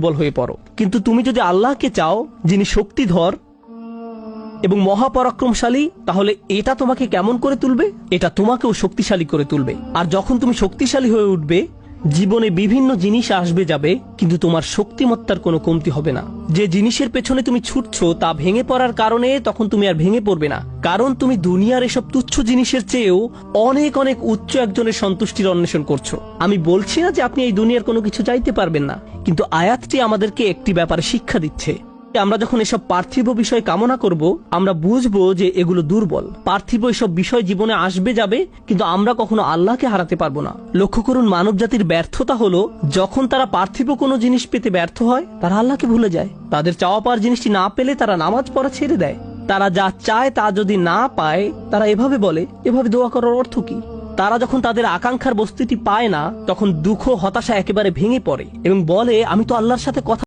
দুর্বল হয়ে পড়ো। কিন্তু তুমি যদি আল্লাহকে চাও, যিনি শক্তিধর এবং মহাপরাক্রমশালী, তাহলে এটা তোমাকে কেমন করে তুলবে? এটা তোমাকেও শক্তিশালী করে তুলবে। আর যখন তুমি শক্তিশালী হয়ে উঠবে জীবনে বিভিন্ন জিনিস আসবে যাবে, কিন্তু তোমার শক্তিমত্তার কোনো কমতি হবে না। যে জিনিসের পেছনে তুমি ছুটছো, তা ভেঙে পড়ার কারণে তখন তুমি আর ভেঙে পড়বে না। কারণ তুমি দুনিয়ার এসব তুচ্ছ জিনিসের চেয়েও অনেক অনেক উচ্চ একজনের সন্তুষ্টির অন্বেষণ করছ। আমি বলছি না যে আপনি এই দুনিয়ার কোনো কিছু চাইতে পারবেন না, কিন্তু আয়াতটি আমাদেরকে একটি ব্যাপারে শিক্ষা দিচ্ছে। আমরা যখন এসব পার্থিব বিষয় কামনা করব, আমরা বুঝব যে এগুলো দুর্বল। পার্থিব এসব বিষয় জীবনে আসবে যাবে, কিন্তু আমরা কখনো আল্লাহকে হারাতে পারব না। লক্ষ্য করুন মানব জাতির ব্যর্থতা হলো, যখন তারা পার্থিব কোনো জিনিস পেতে ব্যর্থ হয়, তারা আল্লাহকে ভুলে যায়। তাদের চাওয়া পাওয়ার জিনিসটি না পেলে তারা নামাজ পড়া ছেড়ে দেয়। তারা যা চায় তা যদি না পায়, তারা এভাবে বলে, এভাবে দোয়া করার অর্থ কি? তারা যখন তাদের আকাঙ্ক্ষার বস্তুটি পায় না, তখন দুঃখ হতাশা একেবারে ভেঙে পড়ে এবং বলে, আমি তো আল্লাহর সাথে কথা